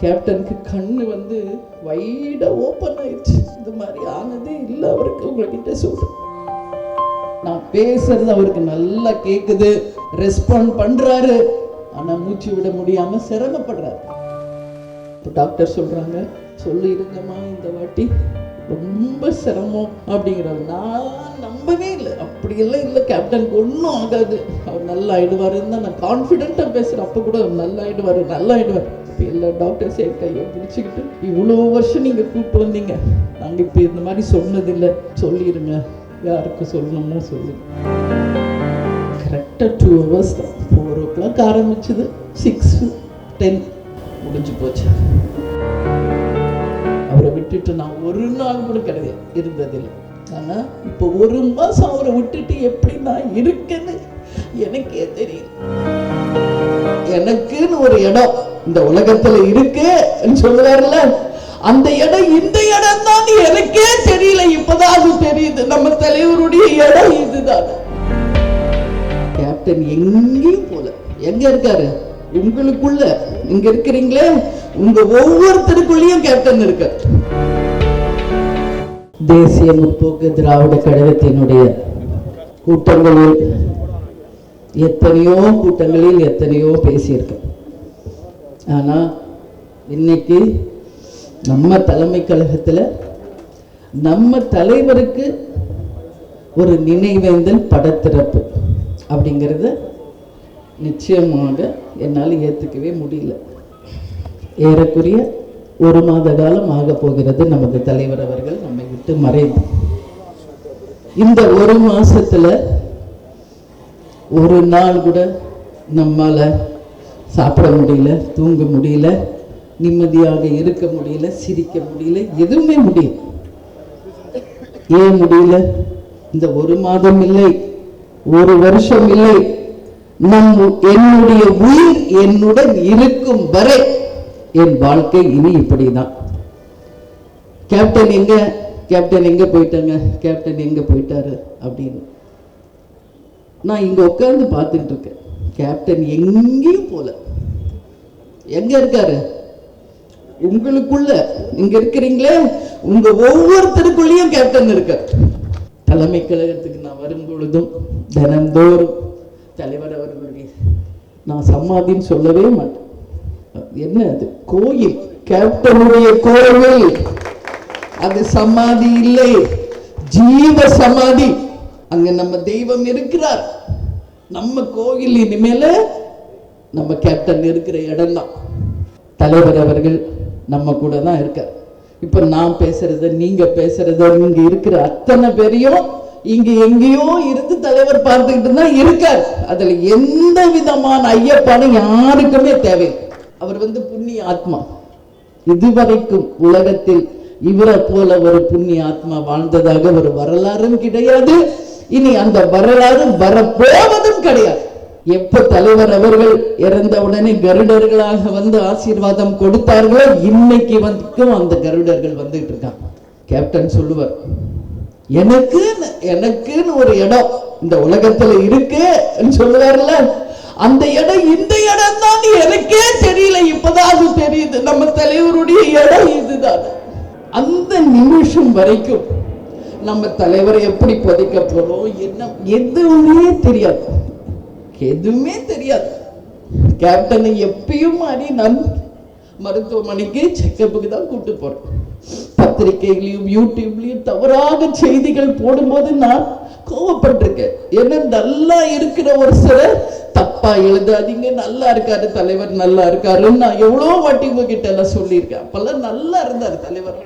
கேப்டனுக்கு கண்ணு வந்து வைடா ஓப்பன் ஆயிடுச்சு. இந்த மாதிரி ஆனதே இல்லை அவருக்கு. உங்ககிட்ட சொல்றேன் நான் பேசுறது அவருக்கு நல்லா கேக்குது. ரெஸ்பாண்ட் பண்றாரு. ஆனா மூச்சு விட முடியாம சிரமப்படுறாரு. இப்போ டாக்டர் சொல்றாங்க சொல்லிருங்கம்மா இந்த வாட்டி. ரொம்ப சிரமம் அப்படிங்கிறது நான் நம்பவே இல்லை. அப்படியெல்லாம் இல்லை. கேப்டனுக்கு ஒன்றும் ஆகாது. அவர் நல்லா ஆயிடுவாருன்னு தான் நான் கான்ஃபிடென்ட்டாக பேசுகிறேன் அப்போ கூட அவர் நல்லா ஆயிடுவார் நல்லா ஆயிடுவார். இப்போ எல்லா டாக்டர்ஸ் என் கையை பிடிச்சிக்கிட்டு இவ்வளோ வருஷம் நீங்கள் கூப்பிட்டு வந்தீங்க. நாங்கள் இப்போ இந்த மாதிரி சொன்னதில்லை. சொல்லிடுங்க யாருக்கு சொல்லணுமோ சொல்லுங்க. கரெக்டாக டூ ஹவர்ஸ் தான். ஃபோர் ஓ கிளாக் ஆரம்பிச்சது சிக்ஸ் டென் முடிஞ்சு போச்சு. அவரை விட்டுட்டு நான் ஒரு நாள் கூட கிடையாது. இருந்ததில்லை. ஆனால் இப்போ ஒரு மாதம் அவரை விட்டுட்டு எப்படி நான் இருக்கேன்னு எனக்கே தெரியும். எனக்குன்னு ஒரு இடம் இந்த உலகத்துல இருக்கு சொல்லுவார்ல. அந்த இடம் இந்த இடம் தான் எனக்கே தெரியல. இப்பதான் அது தெரியுது. நம்ம தலைவருடைய இடம் இதுதான். கேப்டன் எங்கேயும் போல. எங்க இருக்காரு? உங்களுக்குள்ள. இங்க இருக்கிறீங்களே? உங்க ஒவ்வொருத்தருக்குள்ளேயும் கேப்டன் இருக்காரு. தேசிய முற்போக்கு திராவிட கழகத்தினுடைய கூட்டங்களில் எத்தனையோ கூட்டங்களில் எத்தனையோ பேசியிருக்கேன். ஆனால் இன்னைக்கு நம்ம தலைமை கழகத்தில் நம்ம தலைவருக்கு ஒரு நினைவேந்தல் படத்திறப்பு அப்படிங்கிறத நிச்சயமாக என்னால் ஏற்றுக்கவே முடியல. ஏறக்குரிய ஒரு மாத காலம் ஆக போகிறது. நமது தலைவர் அவர்கள் நம்மை விட்டு மறைந்து. இந்த ஒரு மாசத்துல ஒரு நாள் கூட நம்மால சாப்பிட முடியல தூங்க முடியல நிம்மதியாக இருக்க முடியல சிரிக்க முடியல எதுவுமே முடியல. ஏன் முடியல? இந்த ஒரு மாதம் இல்லை ஒரு வருஷம் இல்லை. நம் என்னுடைய உயிர் என்னுடன் இருக்கும் வரை என் வாழ்க்கை இனி இப்படிதான். கேப்டன் எங்க? கேப்டன் எங்க போயிட்டாங்க? கேப்டன் எங்க போயிட்டாரு? அப்படின்னு. நான் இங்க உட்கார்ந்து பார்த்துட்டு இருக்கேன். கேப்டன் எங்கேயும் போல. எங்க இருக்காரு? உங்களுக்குள்ள. இங்க இருக்கிறீங்களே? உங்க ஒவ்வொருத்தருக்குள்ளேயும் கேப்டன் இருக்கார். தலைமை கழகத்துக்கு நான் வரும் பொழுதும் தினந்தோறும் தலைவர் அவர்களுடைய நான் சமாதின்னு சொல்லவே மாட்டேன். என்ன அது? கோயில். கேப்டனுடைய கோவில் அது சமாதி இல்லை. ஜீவ சமாதி. அங்க நம்ம தெய்வம் இருக்கிறார். நம்ம கோயில் இனிமேல நம்ம கேப்டன் இருக்கிற இடம்தான். தலைவர் அவர்கள் நம்ம கூட தான் இருக்கார். இப்ப நான் பேசுறத நீங்க பேசுறத இங்க இருக்கிற அத்தனை பேரையும் இங்க எங்கேயோ இருந்து தலைவர் பார்த்துக்கிட்டு தான் இருக்கார். அதுல எந்த விதமான ஐயப்பாடும் யாருக்குமே தேவை அவர் வந்து புண்ணிய ஆத்மா. இதுவரைக்கும் உலகத்தில் இவரை போல ஒரு புண்ணிய ஆத்மா வாழ்ந்ததாக ஒரு வரலாறும் கிடையாது. இனி அந்த வரலாறு வரப்போவதும் கிடையாது. எப்ப தலைவர் அவர்கள் இறந்த உடனே கருடர்களாக வந்து ஆசீர்வாதம் கொடுத்தார்களோ இன்னைக்கு வந்துக்கும் அந்த கருடர்கள் வந்துட்டு இருக்காங்க. கேப்டன் சொல்லுவார் எனக்குன்னு எனக்குன்னு ஒரு இடம் இந்த உலகத்துல இருக்கு சொல்லுவார்ல. அந்த இடம் இந்த இடம் தான் எனக்கே தெரியல. இப்பதான் அது தெரியுது நம்ம தலைவருடைய இடம் இதுதான். அந்த நிமிஷம் வரைக்கும் நம்ம தலைவரை எப்படி புதைக்க போறோம் என்ன எதுவுமே தெரியாது. எதுவுமே தெரியாது. கேப்டனை எப்பயும் மாறி நான் மருத்துவமனைக்கு செக்கப்புக்கு தான் கூட்டு போறேன். பத்திரிகைகளையும் யூடியூப்லயும் தவறாக செய்திகள் போடும்போது நான் கோவப்பட்டிருக்கேன். ஏன்னா நல்லா இருக்கிற ஒரு சிலர் தப்பா எழுதாதீங்க. நல்லா இருக்காரு தலைவர் நல்லா இருக்காருன்னு நான் எவ்வளோ வாட்டி உங்ககிட்ட எல்லாம் சொல்லியிருக்கேன். அப்பெல்லாம் நல்லா இருந்தார் தலைவர்.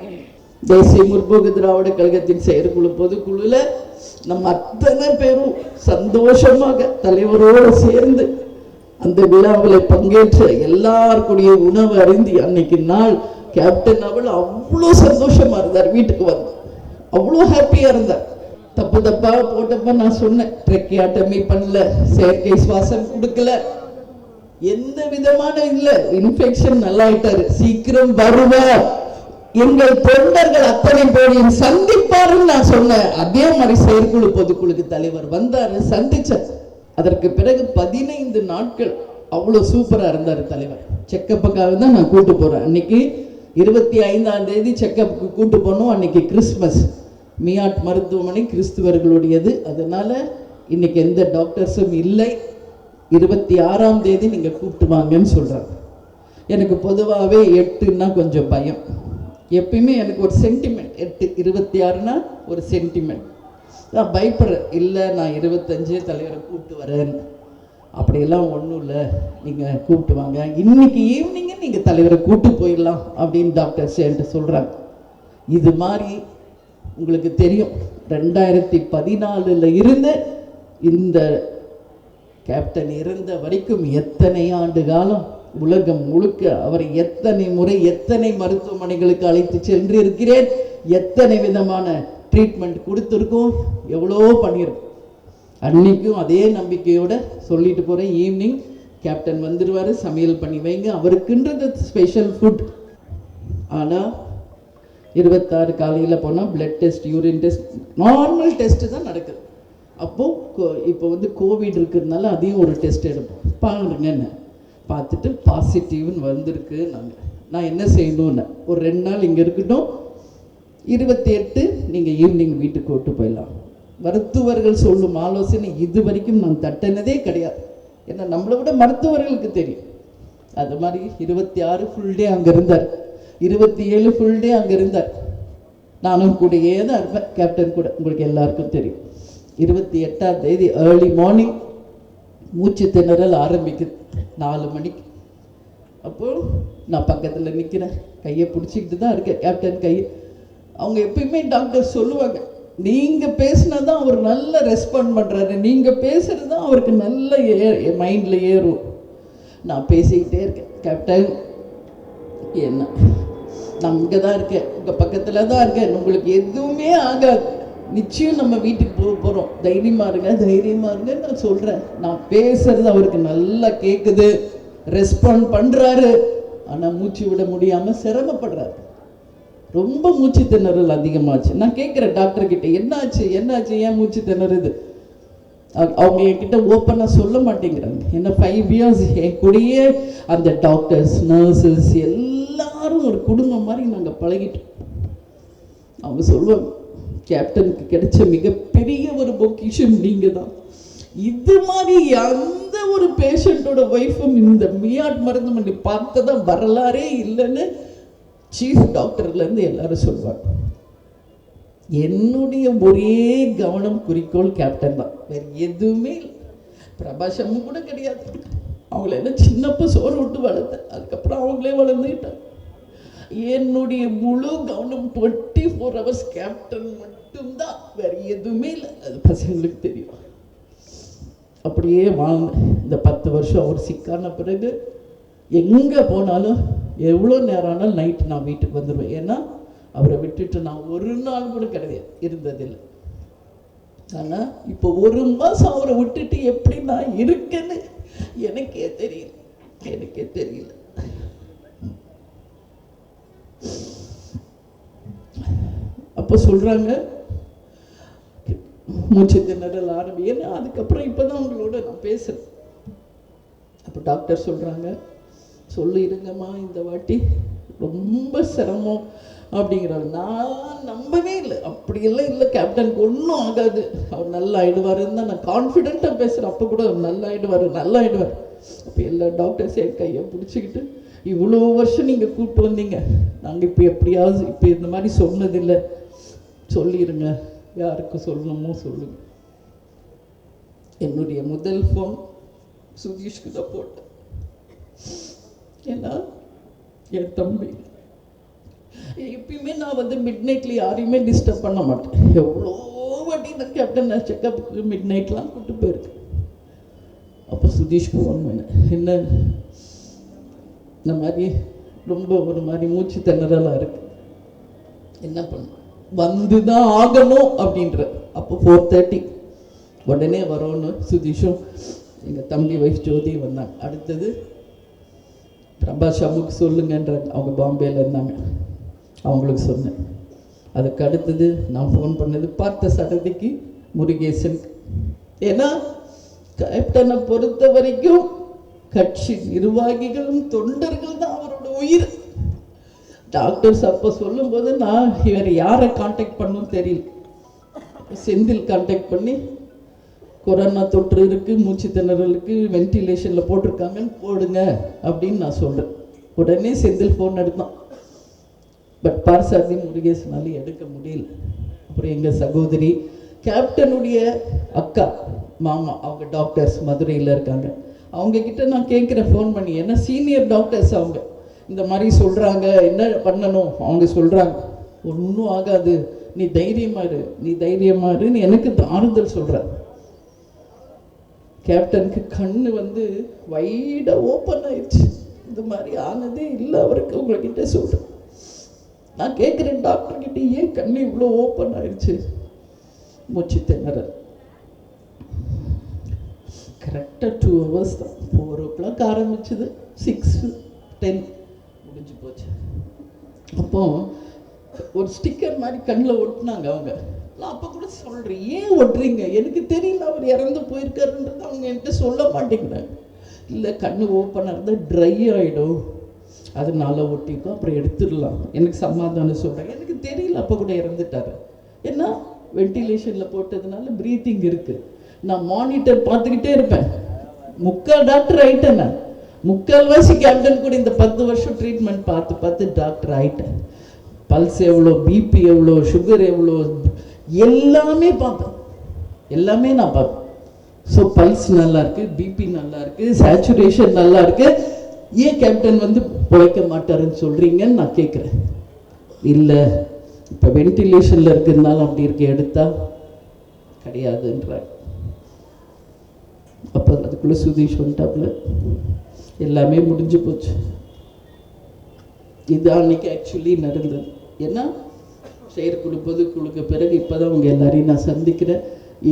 தேசிய முற்போக்கு திராவிட கழகத்தின் செயற்குழு பொதுக்குழுல நம்ம அத்தனை பேரும் சந்தோஷமாக தலைவரோடு சேர்ந்து அந்த விழாவில் பங்கேற்ற எல்லாருக்குடைய உணவு அறிந்து அன்னைக்கு நாள் கேப்டன் அவள் அவ்வளோ சந்தோஷமா இருந்தார். வீட்டுக்கு வந்து அவ்வளோ ஹாப்பியா இருந்தார். தப்பு தப்பா போட்டப்ப நான் சொன்னேன் ட்ரெக்கியாட்டமி பண்ணல செயற்கை சுவாசம் கொடுக்கல. எந்த விதமான இல்ல இன்ஃபெக்ஷன் நல்லா ஆயிட்டாரு சீக்கிரம் வருவார். எங்கள் தொண்டர்கள் அத்தனை பேரையும் சந்திப்பாருன்னு நான் சொன்னேன். அதே மாதிரி செயற்குழு பொதுக்குழுக்கு தலைவர் வந்தாரு சந்திச்சார். அதற்கு பிறகு பதினைந்து நாட்கள் அவ்வளோ சூப்பராக இருந்தார் தலைவர். செக்கப்புக்காக தான் நான் கூட்டு போகிறேன் அன்னைக்கு இருபத்தி ஐந்தாம் தேதி செக்கப்புக்கு கூட்டு போனோம். அன்னைக்கு கிறிஸ்மஸ். மியாட் மருத்துவமனை கிறிஸ்துவர்களுடையது. அதனால் இன்னைக்கு எந்த டாக்டர்ஸும் இல்லை. இருபத்தி ஆறாம் தேதி நீங்கள் கூப்பிட்டு வாங்கன்னு சொல்கிறாங்க எனக்கு பொதுவாகவே எட்டுன்னா கொஞ்சம் பயம். எப்பயுமே எனக்கு ஒரு சென்டிமெண்ட் எட்டு இருபத்தி ஆறுனா ஒரு சென்டிமெண்ட் நான் பயப்படுறேன். இல்லை நான் இருபத்தஞ்சு தலைவரை கூப்பிட்டு வரேன். அப்படியெல்லாம் ஒன்றும் இல்லை. நீங்கள் கூப்பிட்டு வாங்க. இன்னைக்கு ஈவினிங்கே நீங்கள் தலைவரை கூப்பிட்டு போயிடலாம் அப்படின்னு டாக்டர்ஸ் என்கிட்ட சொல்கிறாங்க இது மாதிரி உங்களுக்கு தெரியும் ரெண்டாயிரத்தி பதினாலில் இருந்து இந்த கேப்டன் இறந்த வரைக்கும் எத்தனை ஆண்டு காலம் உலகம் முழுக்க அவரை எத்தனை முறை எத்தனை மருத்துவமனைகளுக்கு அழைத்து சென்று இருக்கிறேன் எத்தனை விதமான ட்ரீட்மெண்ட் கொடுத்துருக்கோம் எவ்வளோ பண்ணியிருக்கோம். அன்னைக்கும் அதே நம்பிக்கையோட சொல்லிட்டு போகிறேன் ஈவினிங் கேப்டன் வந்துடுவார் சமையல் பண்ணி வைங்க அவருக்குன்றது ஸ்பெஷல் ஃபுட் ஆனால் இருபத்தாறு காலையில் போனால் blood test urine test normal test தான் நடக்குது. அப்போது இப்போ வந்து கோவிட் இருக்கிறதுனால அதையும் ஒரு டெஸ்ட் எடுப்போம். பாருங்க என்ன. பார்த்துட்டு பாசிட்டிவ்னு வந்திருக்கு நாங்கள் நான் என்ன செய்யணும்னு. ஒரு ரெண்டு நாள் இங்கே இருக்கட்டும். இருபத்தி எட்டு நீங்கள் ஈவினிங் வீட்டுக்கு விட்டு போயிடலாம். மருத்துவர்கள் சொல்லும் ஆலோசனை இது வரைக்கும் நான் தட்டினதே கிடையாது. ஏன்னா நம்மளை விட மருத்துவர்களுக்கு தெரியும். அது மாதிரி இருபத்தி ஆறு ஃபுல் டே அங்கே இருந்தார். இருபத்தி ஏழு ஃபுல் டே அங்கே இருந்தார். நானும் கூடயே தான் இருப்பேன். கேப்டன் கூட. உங்களுக்கு எல்லாருக்கும் தெரியும். இருபத்தி எட்டாம் தேதி ஏர்லி மார்னிங் மூச்சு திணறல் ஆரம்பிக்குது. நாலு மணிக்கு. அப்போ நான் பக்கத்தில் நிற்கிறேன் கையை பிடிச்சிக்கிட்டு தான் இருக்கேன். கேப்டன் கையை. அவங்க எப்பயுமே டாக்டர் சொல்லுவாங்க நீங்கள் பேசினா தான் அவர் நல்ல ரெஸ்பாண்ட் பண்ணுறாரு நீங்கள் பேசுகிறது தான் அவருக்கு நல்ல ஏ மைண்டில் ஏறும். நான் பேசிக்கிட்டே இருக்கேன். கேப்டன் என்ன? நான் இங்கே தான் இருக்கேன். உங்கள் பக்கத்தில் தான் இருக்கேன். உங்களுக்கு எதுவுமே ஆகாது. நிச்சயம் நம்ம வீட்டுக்கு போக போகிறோம் தைரியமாக இருங்க தைரியமாக இருங்க நான் சொல்கிறேன் நான் பேசுறது அவருக்கு நல்லா கேட்குது ரெஸ்பாண்ட் பண்ணுறாரு ஆனால் மூச்சு விட முடியாமல் சிரமப்படுறாரு. ரொம்ப மூச்சு திணறல் அதிகமாச்சு. நான் கேட்குறேன் டாக்டர் கிட்ட என்னாச்சு? என்னாச்சு? ஏன் மூச்சு திணறுது? அவங்க என்கிட்ட ஓப்பனாக சொல்ல மாட்டேங்கிறாங்க. ஏன்னா ஃபைவ் இயர்ஸ் என் கூடயே அந்த டாக்டர்ஸ் நர்சஸ் எல்லாரும் ஒரு குடும்பம் மாதிரி நாங்கள் பழகிட்டோம். அவங்க சொல்லுவாங்க கேப்டனுக்கு கிடைச்ச மிகப்பெரிய ஒரு பொக்கிஷம் நீங்கள் தான் இது மாதிரி எந்த ஒரு பேஷண்ட்டோட ஒய்ஃபும் இந்த மியாட் மருந்துமனை பார்த்ததா வரலாறே இல்லைன்னு சீஃப் டாக்டர்லேருந்து எல்லாரும் சொல்லுவாங்க. என்னுடைய ஒரே கவனம் குறிக்கோள் கேப்டன் தான். வேறு எதுவுமே இல்லை. பிரபாஷமும் கூட கிடையாது. அவங்கள என்ன சின்னப்ப சோறு விட்டு வளர்த்தேன். அதுக்கப்புறம் அவங்களே வளர்ந்துக்கிட்டாங்க. என்னுடைய முழு கவனம் டுவெண்ட்டி ஃபோர் ஹவர்ஸ் கேப்டன் மட்டும்தான். வேறு எதுவுமே இல்லை. அது பசங்களுக்கு தெரியும். அப்படியே வாழ்ந்தேன் இந்த பத்து வருஷம் அவர் சிக்கான பிறகு எங்கே போனாலும் எவ்வளோ நேரம் ஆனாலும் நைட்டு நான் வீட்டுக்கு வந்துடுவேன் ஏன்னா அவரை விட்டுட்டு நான் ஒரு நாள் கூட கிடையாது. இருந்ததில்லை. ஆனால் இப்போ ஒரு மாதம் அவரை விட்டுட்டு எப்படி நான் இருக்கேன்னு எனக்கே தெரியல. எனக்கே தெரியல. அப்போ சொல்கிறாங்க மூச்சு திணறல் ஆரம்பி. ஏன்னா அதுக்கப்புறம் இப்போ தான் உங்களோட நான் பேசுகிறேன் அப்போ டாக்டர் சொல்கிறாங்க சொல்லு இருங்கம்மா இந்த வாட்டி ரொம்ப சிரமம் அப்படிங்கிறாங்க நான் நம்பவே இல்லை. அப்படியெல்லாம் இல்லை கேப்டனுக்கு ஒன்றும் ஆகாது. அவர் நல்லா ஆயிடுவாருன்னு தான் நான் கான்ஃபிடென்ட்டாக பேசுகிறேன் அப்போ கூட அவர் நல்லா ஆயிடுவார் நல்லா ஆயிடுவார். அப்போ எல்லா டாக்டர்ஸையும் என் கையை பிடிச்சிக்கிட்டு இவ்வளோ வருஷம் நீங்கள் கூப்பிட்டு வந்தீங்க. நாங்கள் இப்போ எப்படியாவது இப்போ இந்த மாதிரி சொன்னதில்லை. சொல்லிடுங்க யாருக்கு சொல்லணுமோ சொல்லுங்க. என்னுடைய முதல் ஃபோன் சுதீஷ்க்கு தான் போட்டேன். ஏன்னா என் தம்பி. எப்பயுமே நான் வந்து மிட் நைட்டில் யாரையுமே டிஸ்டர்ப் பண்ண மாட்டேன். எவ்வளோ வாட்டி நான் கேப்டன் நான் செக்கப்புக்கு மிட் நைட்லாம் கூப்பிட்டு போயிருக்கேன். அப்போ சுதீஷ்க்கு ஃபோன் பண்ணேன். என்ன? இந்த மாதிரி ரொம்ப ஒரு மாதிரி மூச்சு திணறலாக இருக்கு. என்ன பண்ணும் வந்து தான் ஆகணும் அப்படின்ற. அப்போ ஃபோர் தேர்ட்டி உடனே வரோன்னு சுதீஷும் எங்கள் தம்பி வைஃப் ஜோதி வந்தாங்க. அடுத்தது பிரபா ஷமுக்கு சொல்லுங்கன்றாங்க அவங்க பாம்பேல இருந்தாங்க. அவங்களுக்கு சொன்னேன். அதுக்கு அடுத்தது நான் ஃபோன் பண்ணது பார்த்த சடதிக்கு முருகேசன் ஏன்னா கேப்டனை பொறுத்த வரைக்கும் கட்சி நிர்வாகிகளும் தொண்டர்கள் தான் அவரோட உயிர். டாக்டர்ஸ் அப்போ சொல்லும்போது நான் இவர் யாரை காண்டாக்ட் பண்ணும் தெரியல. செந்தில் காண்டாக்ட் பண்ணி கொரோனா தொற்று இருக்கு மூச்சு திணறலுக்கு வென்டிலேஷனில் போட்டிருக்காங்கன்னு போடுங்க அப்படின்னு நான் சொல்கிறேன் உடனே செந்தில் ஃபோன் எடுத்தான். பட் பார்சாதி முருகேசனால எடுக்க முடியல. அப்புறம் எங்கள் சகோதரி கேப்டனுடைய அக்கா மாமா அவங்க டாக்டர்ஸ் மதுரையில் இருக்காங்க. அவங்கக்கிட்ட நான் கேட்குறேன் ஃபோன் பண்ணி. ஏன்னா சீனியர் டாக்டர்ஸ் அவங்க. இந்த மாதிரி சொல்கிறாங்க என்ன பண்ணணும்? அவங்க சொல்கிறாங்க ஒன்றும் ஆகாது. நீ தைரியமா இரு. நீ தைரியமாருன்னு எனக்கு ஆறுதல் சொல்கிறார் கேப்டனுக்கு கண்ணு வந்து வைடாக ஓப்பன் ஆயிடுச்சு. இந்த மாதிரி ஆனதே இல்லை அவருக்கு. உங்ககிட்ட சொல்கிறேன் நான் கேட்குறேன் டாக்டர்கிட்ட ஏன் கண்ணு இவ்வளோ ஓப்பன் ஆயிடுச்சு? மூச்சு திணறல். கரெக்டாக டூ ஹவர்ஸ் தான் ஃபோர் ஓ கிளாக் ஆரம்பிச்சது சிக்ஸ் டென் முடிஞ்சு போச்சு. அப்போ ஒரு ஸ்டிக்கர் மாதிரி கண்ணில் ஒட்டினாங்க அவங்க. நான் அப்போ கூட சொல்கிறேன் ஏன் ஒட்டுறீங்க? எனக்கு தெரியல அவர் இறந்து போயிருக்காருன்றது அவங்க என்கிட்ட சொல்ல மாட்டேங்கிறாங்க. இல்லை கண்ணு ஓப்பனாக இருந்தால் ட்ரை ஆகிடும் அதனால ஒட்டிக்கும் அப்புறம் எடுத்துடலாம். எனக்கு சமாதானம் சொல்கிறேன் எனக்கு தெரியல அப்போ கூட இறந்துட்டாரு. ஏன்னா வென்டிலேஷனில் போட்டதுனால ப்ரீத்திங் இருக்குது நான் மானிட்டர் பார்த்துக்கிட்டே இருப்பேன். முக்கால் டாக்டர் ஆயிட்டேன் நான். முக்கால்வாசி கேப்டன் கூட இந்த பத்து வருஷம் ட்ரீட்மெண்ட் பார்த்து பார்த்து டாக்டர் ஆயிட்டேன். பல்ஸ் எவ்வளோ பிபி எவ்வளோ சுகர் எவ்வளோ எல்லாமே பார்ப்பேன். எல்லாமே நான் பார்ப்பேன். ஸோ பல்ஸ் நல்லா இருக்கு பிபி நல்லா இருக்கு சேச்சுரேஷன் நல்லா இருக்கு. ஏன் கேப்டன் வந்து பிழைக்க மாட்டாருன்னு சொல்றீங்கன்னு நான் கேட்குறேன். இல்லை இப்போ வென்டிலேஷனில் இருக்கிறதுனால அப்படி இருக்கு எடுத்தா? கிடையாதுன்றாங்க அப்போ அதுக்குள்ளே சுதீஷ் வந்துட்டாப்புல எல்லாமே முடிஞ்சு போச்சு. இது அன்னைக்கு ஆக்சுவலி நடந்தது. ஏன்னா செயற்குழு பொதுக்குழுக்கு பிறகு இப்போ தான் அவங்க எல்லாரையும் நான் சந்திக்கிறேன்.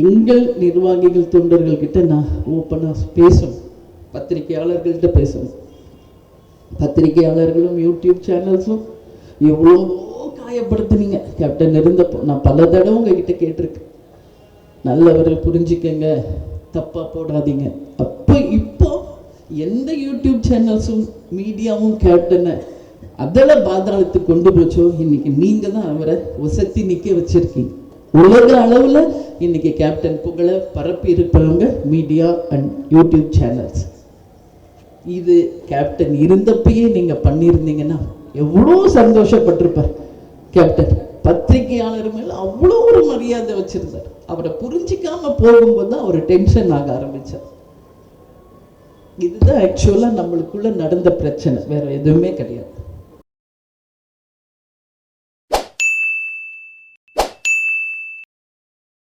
எங்கள் நிர்வாகிகள் தொண்டர்கள்கிட்ட நான் ஓப்பனாக பேசணும். பத்திரிகையாளர்கள்ட்ட பேசணும். பத்திரிகையாளர்களும் யூடியூப் சேனல்ஸும் எவ்வளோ காயப்படுத்துனீங்க. கேப்டன் இருந்தப்போ நான் பல தடவை உங்ககிட்ட கேட்டிருக்கேன். நல்லவர்கள் புரிஞ்சுக்கங்க. தப்பாக போடாதீங்க. அப்போ இப்போ எந்த யூடியூப் சேனல்ஸும் மீடியாவும் கேப்டனை அதில் பாதாளத்துக்கு கொண்டு போச்சோ? இன்னைக்கு நீங்கள் தான் அவரை உசத்தி நிற்க வச்சிருக்கீங்க. உலக அளவில் இன்னைக்கு கேப்டன் புகழை பரப்பி இருப்பவங்க மீடியா அண்ட் யூடியூப் சேனல்ஸ் இது கேப்டன் இருந்தப்பயே நீங்க பண்ணியிருந்தீங்கன்னா எவ்வளோ சந்தோஷப்பட்டிருப்பார் கேப்டன் பத்திரிகையாளர் மேல அவ்வளோ ஒரு மரியாதை வச்சிருந்தார். அவரை புரிஞ்சிக்காம போகும்போது தான் அவர் டென்ஷன் ஆக ஆரம்பிச்சார் இதுதான் ஆக்சுவலாக நம்மளுக்குள்ள நடந்த பிரச்சனை. வேற எதுவுமே கிடையாது.